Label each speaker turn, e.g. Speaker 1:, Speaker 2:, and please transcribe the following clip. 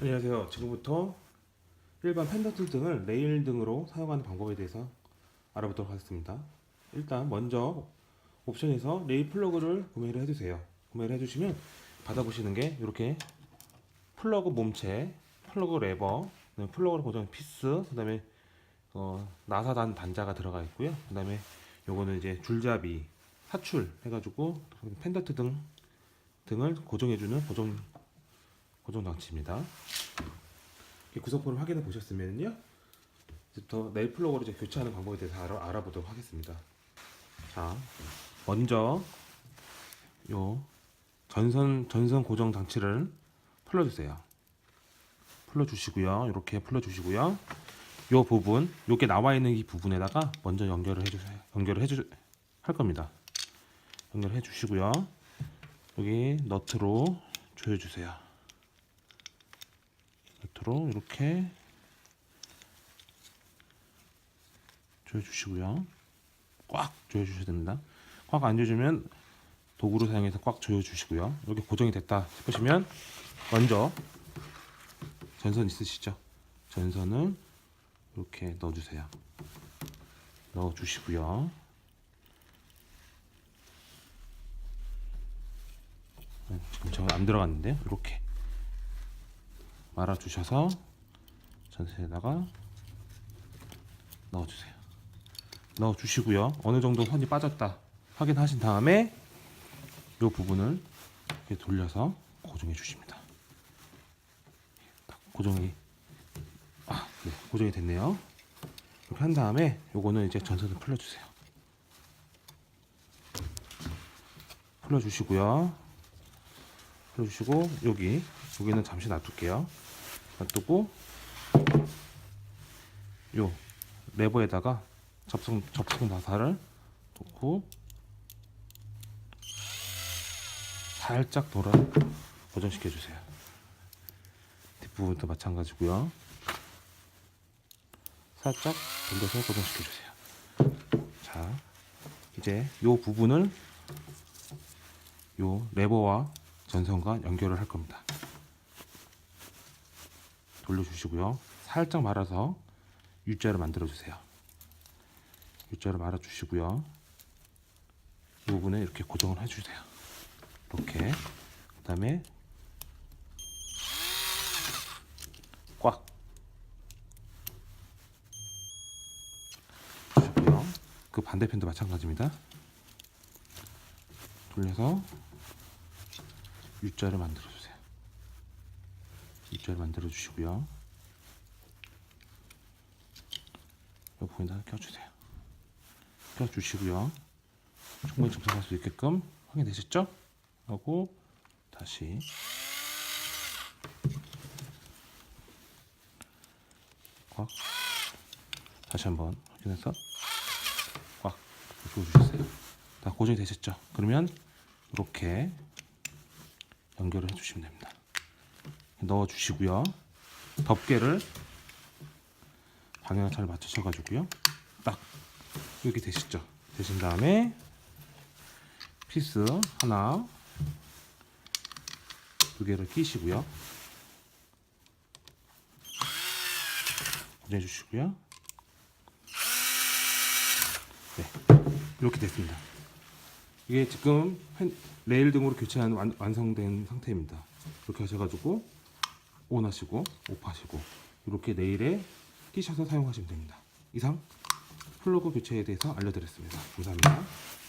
Speaker 1: 안녕하세요. 지금부터 일반 펜더트 등을 레일 등으로 사용하는 방법에 대해서 알아보도록 하겠습니다. 일단 먼저 옵션에서 레일 플러그를 구매를 해주세요. 구매를 해주시면 받아보시는 게 이렇게 플러그 몸체, 플러그 레버, 플러그를 고정한 피스, 그 다음에 어, 나사단 단자가 들어가 있고요. 그 다음에 요거는 이제 줄잡이, 사출 해가지고 펜더트 등 등을 고정해주는 고정 고정 장치입니다. 구성품을 확인해 보셨으면요. 이제부터 네일 플러그로 이제 교체하는 방법에 대해서 알아, 알아보도록 하겠습니다. 자, 먼저 요 전선 전선 고정 장치를 풀어주세요. 풀어주시고요. 이렇게 풀어주시고요. 요 부분, 요게 나와 있는 이 부분에다가 먼저 연결을 해 주세요. 연결을 해주 할 겁니다. 연결해 주시고요. 여기 너트로 조여 주세요. 너트로 이렇게 조여주시고요. 꽉 조여주셔야 됩니다. 꽉 안 조여주면 도구로 사용해서 꽉 조여주시고요. 여기 고정이 됐다 싶으시면 먼저 전선 있으시죠? 전선을 이렇게 넣어주세요. 넣어주시고요. 네, 지금 저는 안 들어갔는데요. 이렇게 말아 주셔서 전선에다가 넣어 주세요. 넣어 주시고요. 어느 정도 선이 빠졌다 확인하신 다음에 이 부분을 이렇게 돌려서 고정해 주십니다. 딱 고정이 아, 네, 고정이 됐네요. 이렇게 한 다음에 요거는 이제 전선을 풀어 주세요. 풀어 주시고요. 풀어주시고 여기 여기는 잠시 놔둘게요. 놔두고 요 레버에다가 접속 접속 나사를 놓고 살짝 돌아 고정시켜 주세요. 뒷부분도 마찬가지고요. 살짝 돌려서 고정시켜 주세요. 자, 이제 요 부분을 요 레버와 전선과 연결을 할 겁니다. 돌려주시고요. 살짝 말아서 U자를 만들어 주세요. U자를 말아 주시고요. 이 부분에 이렇게 고정을 해주세요. 이렇게 그 다음에 꽉. 그 반대편도 마찬가지입니다. 돌려서 U자를 만들어. U자를 만들어 주시고요. 이 부분에다 껴주세요. 껴주시고요. 충분히 점검할 수 있게끔 확인되셨죠? 하고 다시 꽉 다시 한번 확인해서 꽉 조여주세요. 다 고정이 되셨죠? 그러면 이렇게 연결을 해주시면 됩니다. 넣어 주시고요. 덮개를 방향을 잘 맞추셔가지고요. 딱 이렇게 되시죠. 되신 다음에 피스 하나, 두 개를 끼시고요. 고정해 주시고요. 네, 이렇게 됐습니다. 이게 지금 펜- 레일 등으로 교체한 완, 완성된 상태입니다. 이렇게 하셔가지고 온 하시고 오프 하시고 이렇게 레일에 끼셔서 사용하시면 됩니다. 이상 플러그 교체에 대해서 알려드렸습니다. 감사합니다.